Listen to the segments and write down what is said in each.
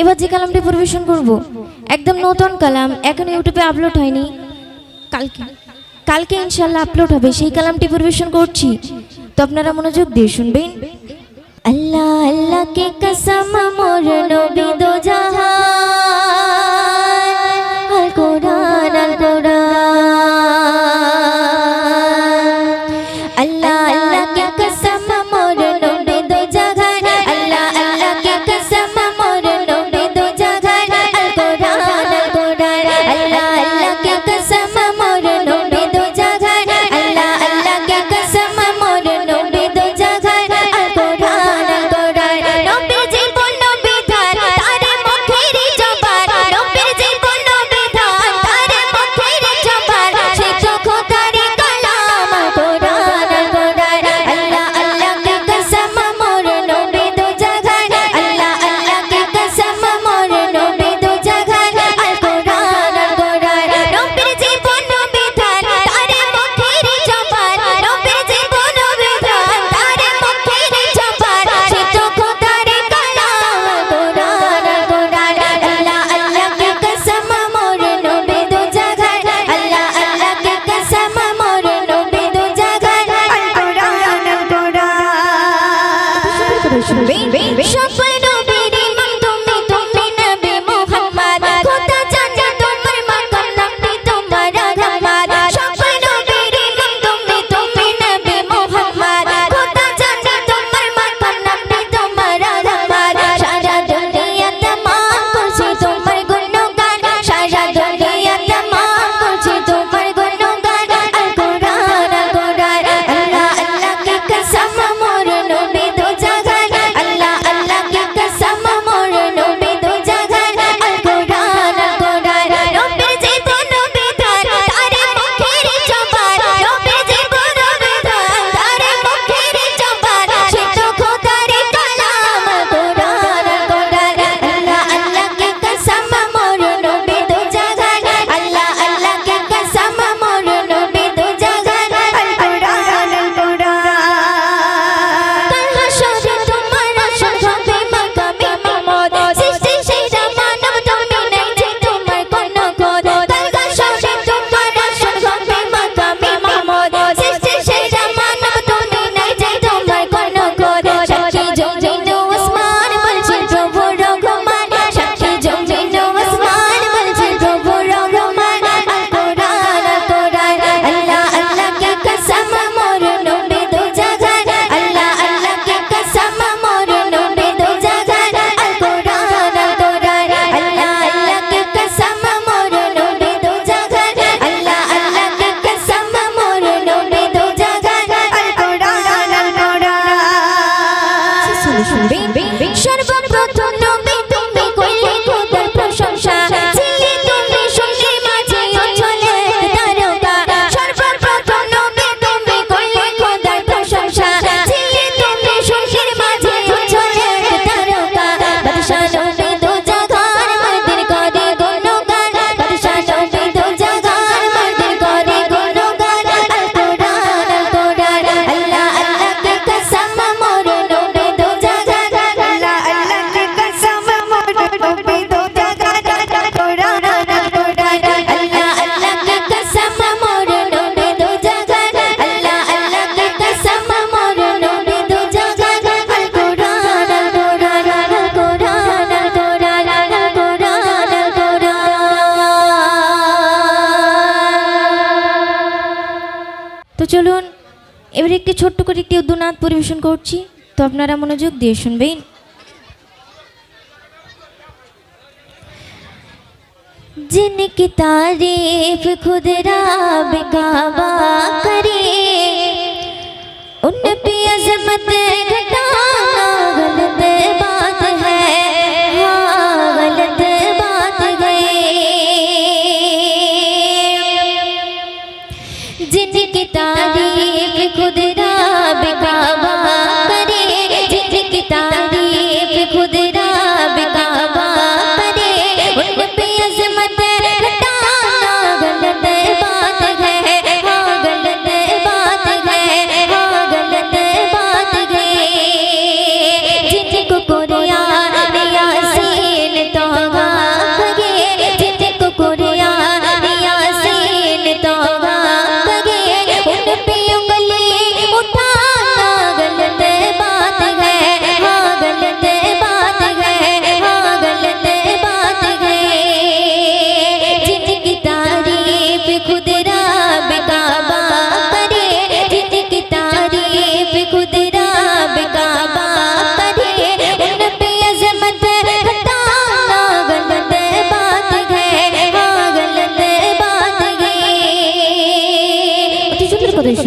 এবার যে কালামটি পরিবেশন করব, একদম নতুন কালাম, এখন ইউটিউবে আপলোড হয়নি। কালকে কালকে ইনশাল্লাহ আপলোড হবে, সেই কালামটি পরিবেশন করছি। তো আপনারা মনোযোগ দিয়ে শুনবেন। আল্লাহ আল্লাহ কে কসম মোর নবী দো জাহান করছি। তো আপনারা মনোযোগ দিয়ে শুনবেন। জিন কি তারিফ খুদরা বেকাবা করে। উন পি আজমত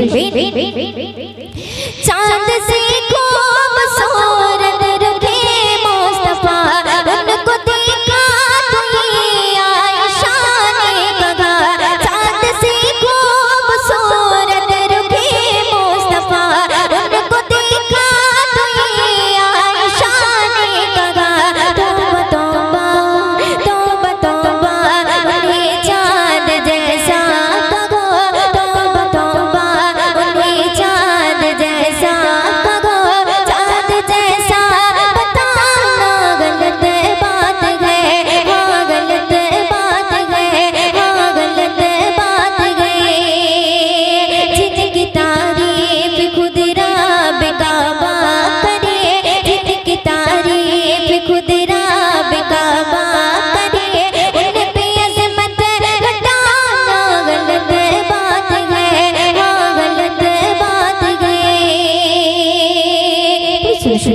বিন বিন বিন বিন বিন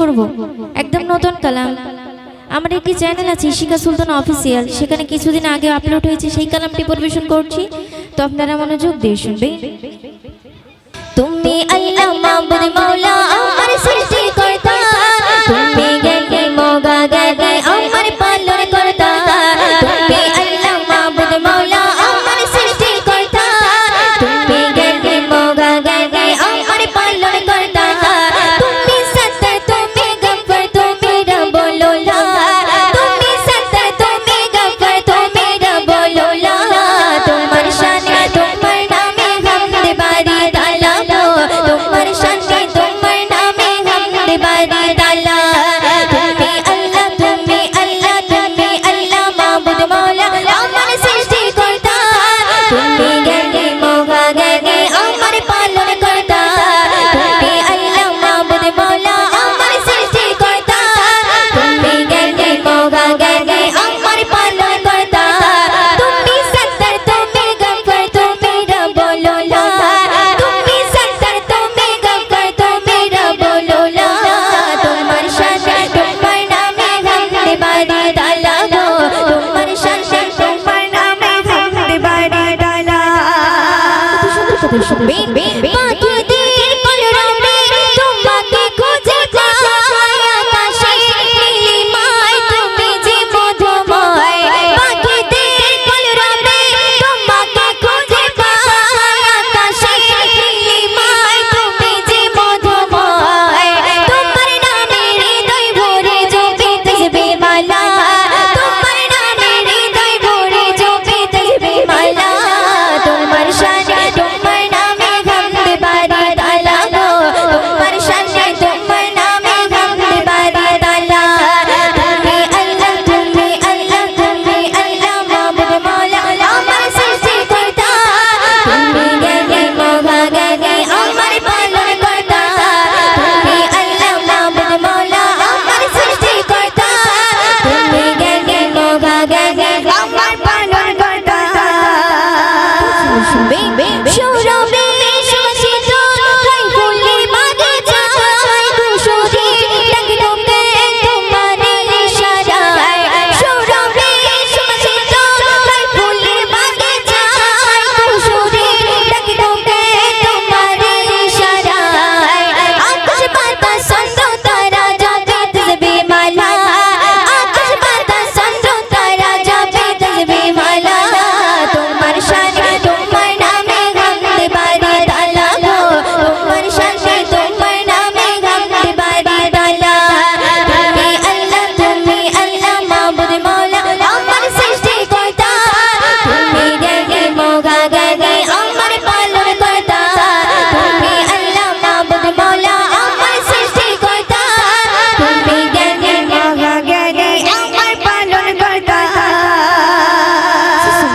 করব। একদম নতুন কালাম। আমার একটি চ্যানেল আছে ইশিকা সুলতান অফিসিয়াল সেখানে কিছুদিন আগে আপলোড হয়েছে সেই কালামটি পরিবেশন করছি। তো আপনারা মনোযোগ দিয়ে শুনবেন। তুমি আল্লাহ মাবুদ মাওলা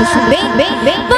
puxo bem, bem, bem.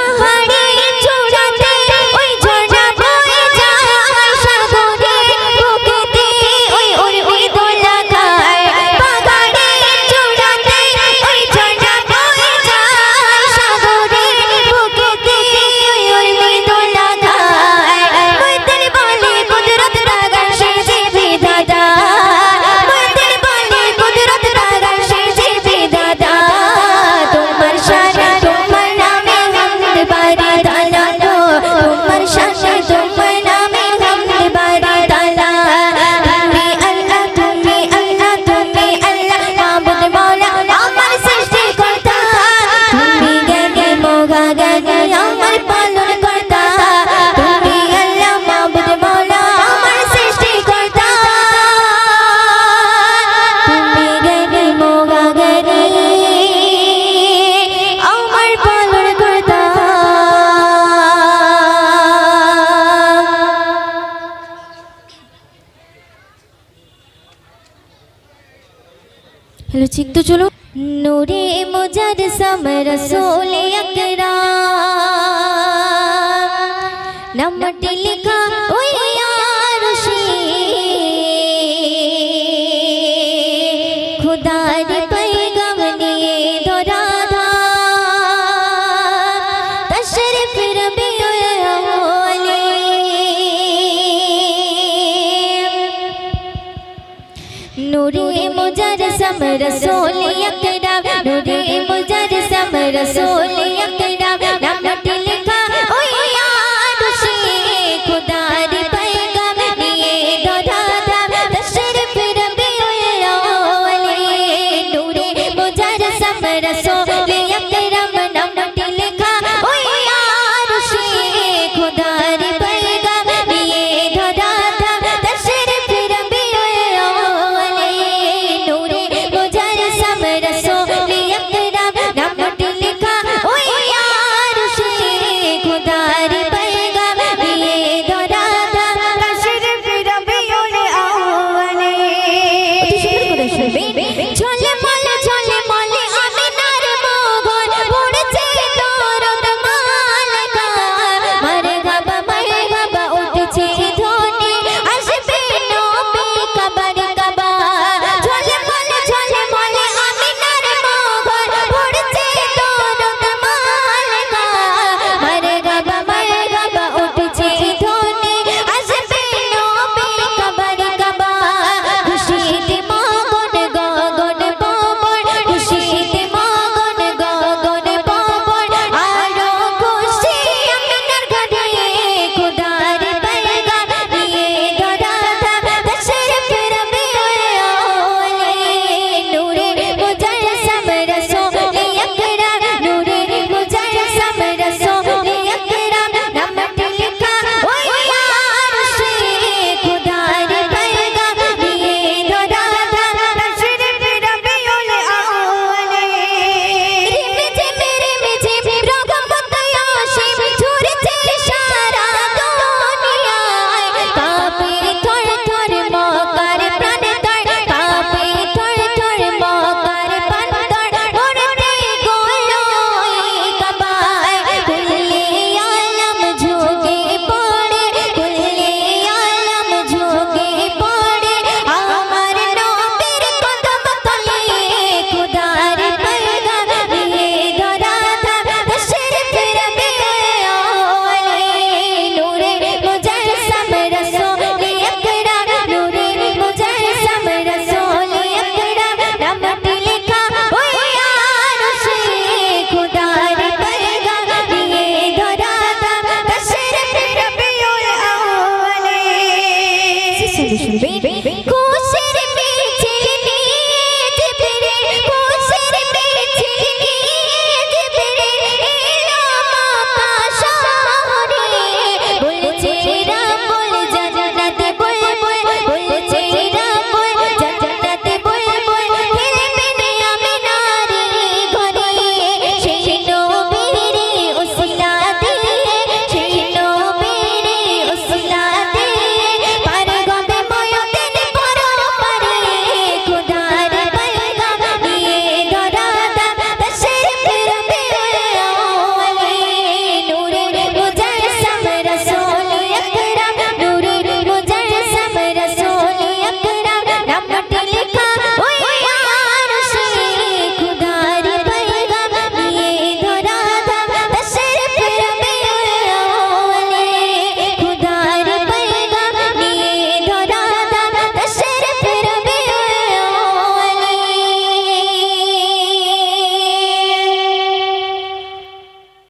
Hello चीख दो चलो नूरे मुजर सम रसोल अकरा नमट लिखा نوری مجرسم رسول یکرم نوری مجرسم رسول یکرم